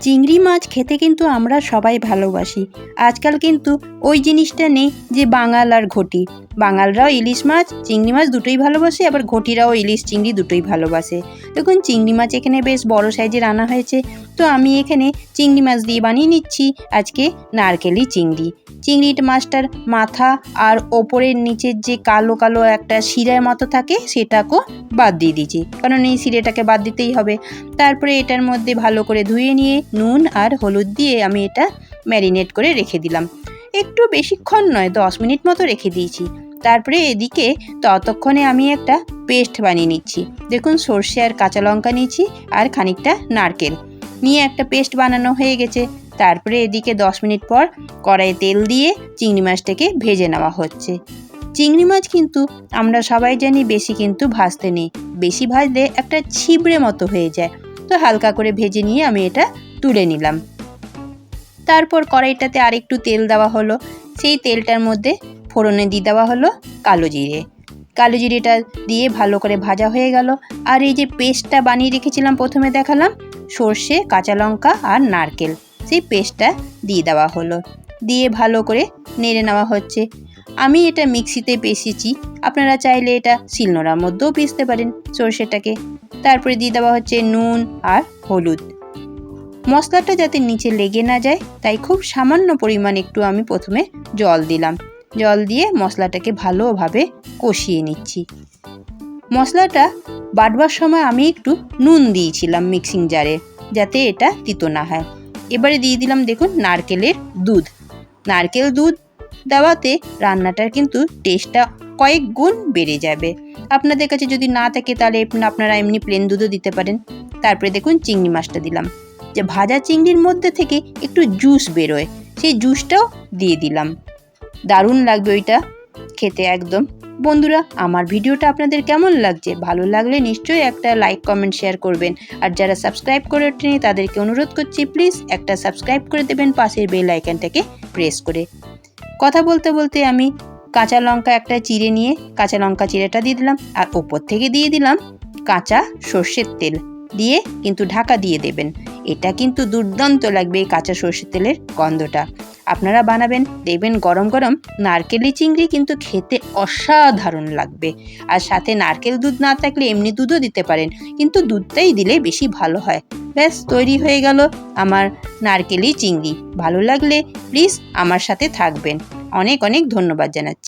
চিংড়ি মাছ খেতে কিন্তু আমরা সবাই ভালোবাসি। আজকাল কিন্তু ওই জিনিসটা নেই যে বাঙাল আর ঘটি। বাঙালরাও ইলিশ মাছ, চিংড়ি মাছ দুটোই ভালোবাসে, আবার ঘটিরাও ইলিশ, চিংড়ি দুটোই ভালোবাসে। দেখুন, চিংড়ি মাছ এখানে বেশ বড় সাইজে রান্না হয়েছে। তো আমি এখানে চিংড়ি মাছ দিয়ে বানিয়ে নিচ্ছি। আজকে নারকেলি চিংড়ি। চিংড়ির মাছটার মাথা আর ওপরের নিচের যে কালো কালো একটা শিরার মতো থাকে, সেটাকেও বাদ দিয়ে দিয়েছি। কারণ এই শিরেটাকে বাদ দিতেই হবে। তারপরে এটার মধ্যে ভালো করে ধুয়ে নিয়ে নুন আর হলুদ দিয়ে আমি এটা ম্যারিনেট করে রেখে দিলাম। একটু বেশিক্ষণ নয়, দশ মিনিট মতো রেখে দিয়েছি। তারপরে এদিকে ততক্ষণে আমি একটা পেস্ট বানিয়ে নিচ্ছি। দেখুন, সর্ষে আর কাঁচা লঙ্কা নিয়েছি আর খানিকটা নারকেল। নিয়ে একটা পেস্ট বানানো হয়ে গেছে। তারপরে এদিকে দশ মিনিট পর কড়াইয়ে তেল দিয়ে চিংড়ি মাছটাকে ভেজে নেওয়া হচ্ছে। চিংড়ি মাছ কিন্তু আমরা সবাই জানি বেশি কিন্তু ভাজতে নেই। বেশি ভাজলে একটা ছিবড়ে মতো হয়ে যায়। তো হালকা করে ভেজে নিয়ে আমি এটা তুলে নিলাম। তারপর কড়াইটাতে আরেকটু তেল দেওয়া হলো। সেই তেলটার মধ্যে ফোড়নে দিয়ে দেওয়া হলো কালো জিরে। কালো জিরেটা দিয়ে ভালো করে ভাজা হয়ে গেল। আর এই যে পেস্টটা বানিয়ে রেখেছিলাম প্রথমে দেখালাম সর্ষে, কাঁচা লঙ্কা আর নারকেল। সেই পেস্টটা দিয়ে দেওয়া হলো। দিয়ে ভালো করে নেড়ে নেওয়া হচ্ছে। আমি এটা মিক্সিতে পেষেছি। আপনারা চাইলে এটা শিলনোড়ার মধ্যেও পিষতে পারেন সর্ষেটাকে। তারপরে দিয়ে দেওয়া হচ্ছে নুন আর হলুদ। মশলাটা যাতে নিচে লেগে না যায়, তাই খুব সামান্য পরিমাণ একটু আমি প্রথমে জল দিলাম। জল দিয়ে মশলাটাকে ভালোভাবে কষিয়ে নিচ্ছি। মশলাটা বাটবার সময় আমি একটু নুন দিয়েছিলাম মিক্সিং জারে যাতে এটা তিতো না হয়। এবারে দিয়ে দিলাম দেখুন নারকেলের দুধ। নারকেল দুধ দেওয়াতে রান্নাটার কিন্তু টেস্টটা কয়েক গুণ বেড়ে যাবে। আপনাদের কাছে যদি না থাকে তাহলে আপনারা এমনি প্লেন দুধও দিতে পারেন। তারপরে দেখুন চিংড়ি মাছটা দিলাম। যে ভাজা চিংড়ির মধ্যে থেকে একটু জুস বেরোয়, সেই জুসটাও দিয়ে দিলাম। দারুণ লাগবে ওইটা খেতে একদম। বন্ধুরা, আমার ভিডিওটা আপনাদের কেমন লাগছে? ভালো লাগলে নিশ্চয়ই একটা লাইক কমেন্ট শেয়ার করবেন। আর যারা সাবস্ক্রাইব করে ওঠেনি, তাদেরকে অনুরোধ করছি প্লিজ একটা সাবস্ক্রাইব করে দেবেন পাশের বেল আইকনটাকে প্রেস করে। কথা বলতে বলতে আমি কাঁচা লঙ্কা একটা চিড়ে নিয়ে কাঁচা লঙ্কা চিড়েটা দিয়ে দিলাম। আর ওপর থেকে দিয়ে দিলাম কাঁচা সর্ষের তেল। দিয়ে কিন্তু ঢাকা দিয়ে দেবেন। এটা কিন্তু দুর্দান্ত লাগবে এই কাঁচা সর্ষের তেলের গন্ধটা। আপনারা বানাবেন দেখবেন গরম গরম, নারকেলি চিংড়ি কিন্তু খেতে অসাধারণ লাগবে। আর সাথে নারকেল দুধ না থাকলে এমনি দুধও দিতে পারেন, কিন্তু দুধটাই দিলে বেশি ভালো হয়। ব্যাস, তৈরি হয়ে গেল আমার নারকেলি চিংড়ি। ভালো লাগলে প্লিজ আমার সাথে থাকবেন। অনেক অনেক ধন্যবাদ জানাচ্ছি।